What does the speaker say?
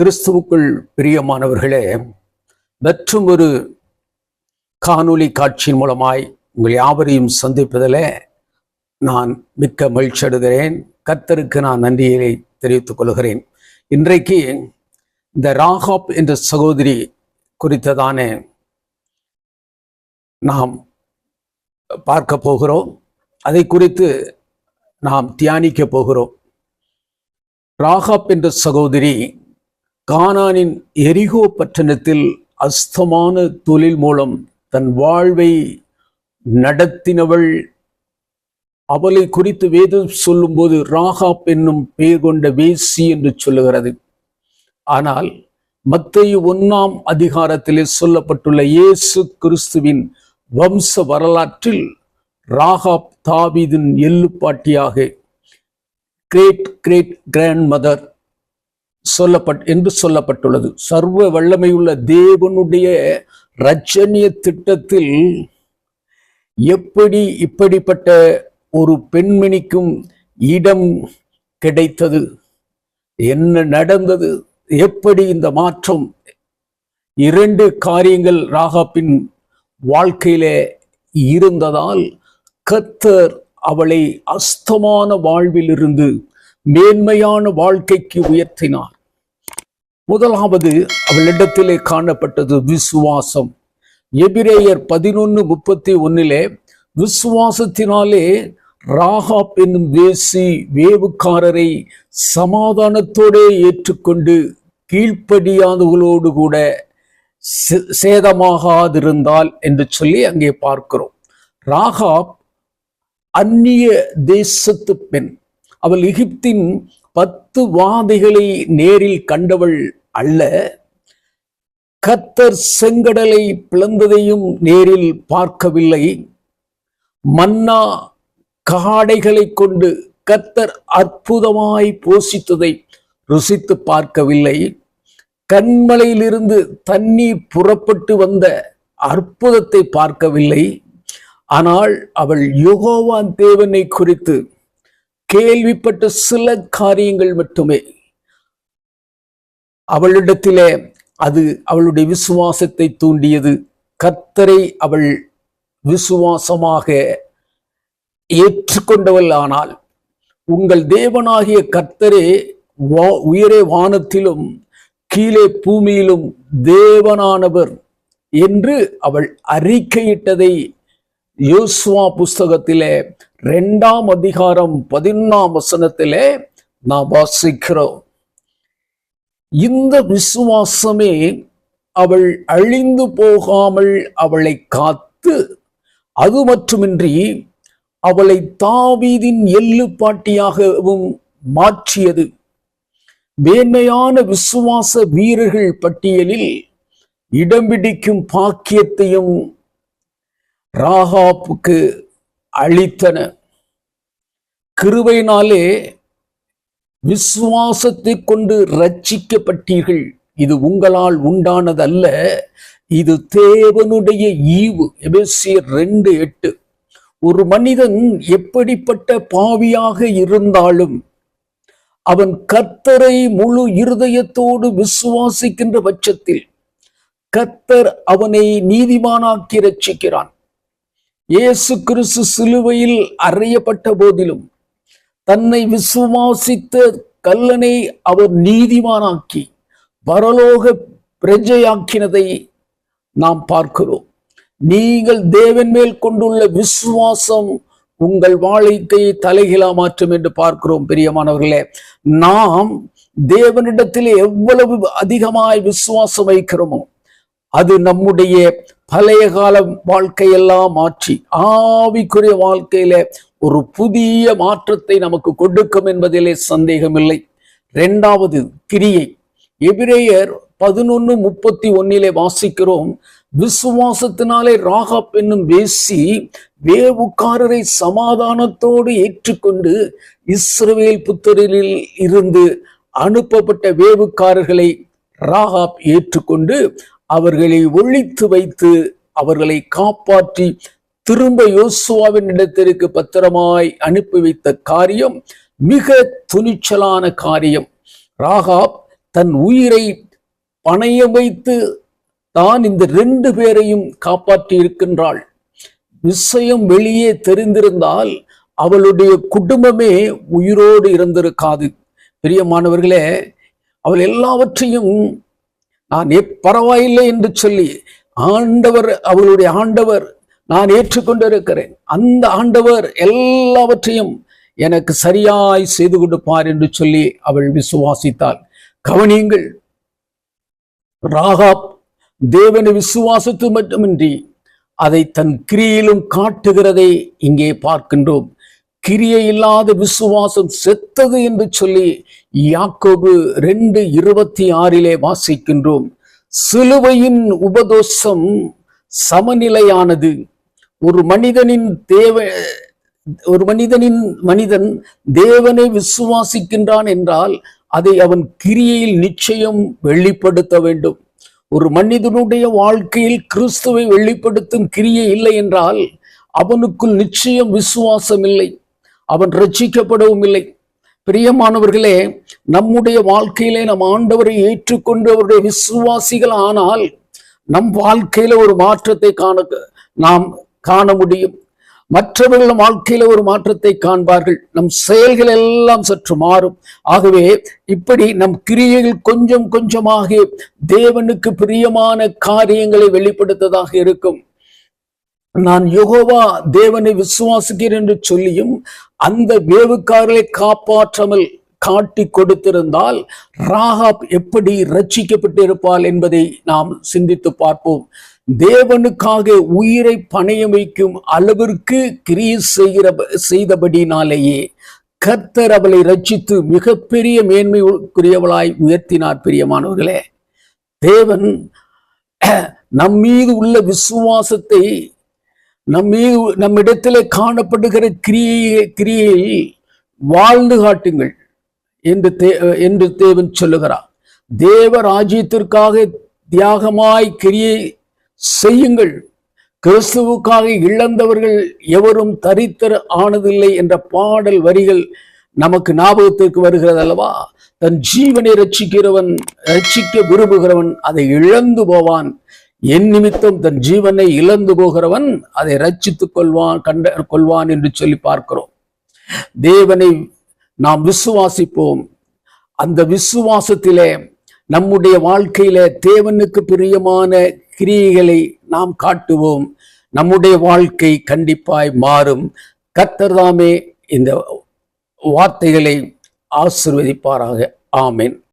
கிறிஸ்துவுக்குள் பிரியமானவர்களே மற்றும் ஒரு காணொளி காட்சியின் மூலமாய் உங்கள் யாவரையும் சந்திப்பதில் நான் மிக்க மகிழ்ச்சி அடைகிறேன். கர்த்தருக்கு நான் நன்றியை தெரிவித்துக் கொள்கிறேன். இன்றைக்கு இந்த ராகாப் என்ற சகோதரி குறித்ததான நாம் பார்க்க போகிறோம். அதை குறித்து நாம் தியானிக்க போகிறோம். ராகாப் என்ற சகோதரி கானானின் எரிகோ பட்டணத்தில் அஸ்தமான தொழில் மூலம் தன் வாழ்வை நடத்தினவள். அவளை குறித்து வேதம் சொல்லும்போது ராகாப் என்னும் பெயர் கொண்ட வேசி என்று சொல்லுகிறது. ஆனால் மத்திய ஒன்னாம் அதிகாரத்திலே சொல்லப்பட்டுள்ள இயேசு கிறிஸ்துவின் வம்ச வரலாற்றில் ராகாப் தாவிதின் எள்ளுப்பாட்டியாக கிரேட் கிரேட் கிராண்ட் மதர் சொல்லப்பட் என்று சொல்லப்பட்டுள்ளது. சர்வ வல்லமையுள்ள தேவனுடைய ரச்சனிய திட்டத்தில் எப்படி இப்படிப்பட்ட ஒரு பெண்மணிக்கும் இடம் கிடைத்தது? என்ன நடந்தது? எப்படி இந்த மாற்றம்? இரண்டு காரியங்கள் ராகாப்பின் வாழ்க்கையிலே இருந்ததால் கத்தர் அவளை அஸ்தமான வாழ்விலிருந்து மேன்மையான வாழ்க்கைக்கு உயர்த்தினார். முதலாவது அவளிடத்திலே காணப்பட்டது விசுவாசம். எபிரேயர் பதினொன்னு முப்பத்தி ஒன்னிலே விசுவாசத்தினாலே ராகாப் என்னும் வேசி வேவுக்காரரை சமாதானத்தோடே ஏற்றுக்கொண்டு கீழ்ப்படியாதவர்களோடு கூட சேதமாகாதிருந்தால் என்று சொல்லி அங்கே பார்க்கிறோம். ராகாப் அந்நிய தேசத்து பெண். அவள் எகிப்தின் பத்து வாதிகளை நேரில் கண்டவள் அல்ல. கத்தர் செங்கடலை பிளந்ததையும் நேரில் பார்க்கவில்லை. மன்னா காடைகளை கொண்டு கத்தர் அற்புதமாய் போஷித்ததை ருசித்து பார்க்கவில்லை. கண்மலையிலிருந்து தண்ணீர் புறப்பட்டு வந்த அற்புதத்தை பார்க்கவில்லை. ஆனால் அவள் யுகோவான் தேவனை குறித்து கேள்விப்பட்ட சில காரியங்கள் மட்டுமே. அவளிடத்திலே அது அவளுடைய விசுவாசத்தை தூண்டியது. கர்த்தரை அவள் விசுவாசமாக ஏற்றுக்கொண்டவள் ஆனால் உங்கள் தேவனாகிய கர்த்தரே உயரே வானத்திலும் கீழே பூமியிலும் தேவனானவர் என்று அவள் அறிக்கையிட்டதை யோசுவா புஸ்தகத்திலே ரெண்டாம் அதிகாரம் பதினொன்றாம் வசனத்திலே நாம் வாசிக்கிறோம். இந்த விசுவாசமே அவள் அழிந்து போகாமல் அவளை காத்து அது மட்டுமின்றி அவளை தாவீதின் எள்ளு பாட்டியாகவும் மாற்றியது. மேன்மையான விசுவாச வீரர்கள் பட்டியலில் இடம் பிடிக்கும் பாக்கியத்தையும் ராகாப்புக்கு அழித்தன. கிருபையினாலே விசுவாசத்தை கொண்டு ரட்சிக்கப்பட்டீர்கள் இது உங்களால் உண்டானதல்ல. இது தேவனுடைய ஈவு. எபேசியர் ரெண்டு எட்டு. ஒரு மனிதன் எப்படிப்பட்ட பாவியாக இருந்தாலும் அவன் கர்த்தரை முழு இருதயத்தோடு விசுவாசிக்கின்ற பட்சத்தில் கர்த்தர் அவனை நீதிமானாக்கி ரட்சிக்கிறான் இயேசு கிறிஸ்து சிலுவையில் அறையப்பட்ட போதிலும் தன்னை விசுவாசித்த கல்லனை அவர் நீதிமானாக்கி பரலோக பிரஜையாக்கினதை நாம் பார்க்கிறோம். நீங்கள் தேவன் மேல் கொண்டுள்ள விசுவாசம் உங்கள் வாழ்க்கையை தலைகீழா மாற்றும் என்று பார்க்கிறோம் பெரியமானவர்களே. நாம் தேவனிடத்தில் எவ்வளவு அதிகமாய் விசுவாசம் வைக்கிறோமோ அது நம்முடைய பழைய கால வாழ்க்கையெல்லாம் மாற்றி ஆவிக்குரிய வாழ்க்கையில ஒரு புதிய மாற்றத்தை நமக்கு கொடுக்கும் என்பதிலே சந்தேகமில்லை. இரண்டாவது கிரியை எபிரேயர் பதினொன்னு முப்பத்தி ஒன்னிலே வாசிக்கிறோம். விசுவாசத்தினாலே ராகாப் என்னும் பேசி வேவுக்காரரை சமாதானத்தோடு ஏற்றுக்கொண்டு இஸ்ரவேல் புத்தரில் இருந்து அனுப்பப்பட்ட வேவுக்காரர்களை ராகாப் ஏற்றுக்கொண்டு அவர்களை ஒழித்து வைத்து அவர்களை காப்பாற்றி திரும்ப யோசுவாவின் இடத்திற்கு பத்திரமாய் அனுப்பி வைத்த காரியம் மிக துணிச்சலான காரியம். ராகாப் தன் உயிரை பணைய வைத்து தான் இந்த ரெண்டு பேரையும் காப்பாற்றி இருக்கின்றாள். விஷயம் வெளியே தெரிந்திருந்தால் அவளுடைய குடும்பமே உயிரோடு இருந்திருக்காது. பிரியமானவர்களே அவள் எல்லாவற்றையும் நான் பரவாயில்லை என்று சொல்லி ஆண்டவர் அவளுடைய ஆண்டவர் நான் ஏற்றுக்கொண்டிருக்கிறேன். அந்த ஆண்டவர் எல்லாவற்றையும் எனக்கு சரியாய் செய்து கொடுப்பார் என்று சொல்லி அவள் விசுவாசித்தாள். கவனியுங்கள் ராகாப் தேவனை விசுவாசத்து மட்டுமின்றி அதை தன் கிரியிலும் காட்டுகிறதை இங்கே பார்க்கின்றோம். கிரியை இல்லாத விசுவாசம் செத்தது என்று சொல்லி யாக்கோபு ரெண்டு இருபத்தி ஆறிலே வாசிக்கின்றோம். சிலுவையின் உபதோஷம் சமநிலையானது. ஒரு மனிதனின் தேவ ஒரு மனிதனின் மனிதன் தேவனை விசுவாசிக்கின்றான் என்றால் அதை அவன் கிரியையில் நிச்சயம் வெளிப்படுத்த வேண்டும். ஒரு மனிதனுடைய வாழ்க்கையில் கிறிஸ்துவை வெளிப்படுத்தும் கிரியை இல்லை என்றால் அவனுக்குள் நிச்சயம் விசுவாசம் இல்லை. அவன் ரட்சிக்கப்படவும் இல்லை பிரியமானவர்களே நம்முடைய வாழ்க்கையிலே நம் ஆண்டவரை ஏற்றுக்கொண்டு அவருடைய விசுவாசிகள் ஆனால் நம் வாழ்க்கையில ஒரு மாற்றத்தை காண நாம் காண முடியும். மற்றவர்கள் வாழ்க்கையில ஒரு மாற்றத்தை காண்பார்கள். நம் செயல்கள் எல்லாம் சற்று மாறும். ஆகவே இப்படி நம் கிரியைகள் கொஞ்சம் கொஞ்சமாக தேவனுக்கு பிரியமான காரியங்களை வெளிப்படுத்ததாக இருக்கும். நான் யோகோவா தேவனை விசுவாசிக்கிறேன் என்று சொல்லியும் அந்த வேவுக்காரர்களை காப்பாற்றாமல் காட்டி கொடுத்திருந்தால் ராகாப் எப்படி ரட்சிக்கப்பட்டிருப்பாள் என்பதை நாம் சிந்தித்து பார்ப்போம். தேவனுக்காக உயிரை பணைய வைக்கும் அளவிற்கு கிரியை செய்கிற செய்தபடினாலேயே கர்த்தர் அவளை ரட்சித்து மிகப்பெரிய மேன்மைக்குரியவளாய் உயர்த்தினார் பிரியமானவர்களே. தேவன் நம் மீது உள்ள விசுவாசத்தை நம்மீ நம்மிடத்திலே காணப்படுகிற கிரியை கிரியையில் வாழ்ந்து காட்டுங்கள் என்று தே என்று தேவன் சொல்லுகிறார். தேவ ராஜ்யத்திற்காக தியாகமாய் கிரியை செய்யுங்கள். கிறிஸ்துவுக்காக இழந்தவர்கள் எவரும் தரித்தர் ஆனதில்லை என்ற பாடல் வரிகள் நமக்கு ஞாபகத்திற்கு வருகிறது அல்லவா? தன் ஜீவனை ரட்சிக்கிறவன் ரட்சிக்க விரும்புகிறவன் அதை இழந்து போவான். என் நிமித்தம் தன் ஜீவனை இழந்து போகிறவன் அதை ரட்சித்துக் கொள்வான் கண்ட கொள்வான் என்று சொல்லி பார்க்கிறோம். தேவனை நாம் விசுவாசிப்போம். அந்த விசுவாசத்திலே நம்முடைய வாழ்க்கையில தேவனுக்கு பிரியமான கிரியைகளை நாம் காட்டுவோம். நம்முடைய வாழ்க்கை கண்டிப்பாய் மாறும். கத்தர்தாமே இந்த வார்த்தைகளை ஆசிர்வதிப்பாராக. ஆமேன்.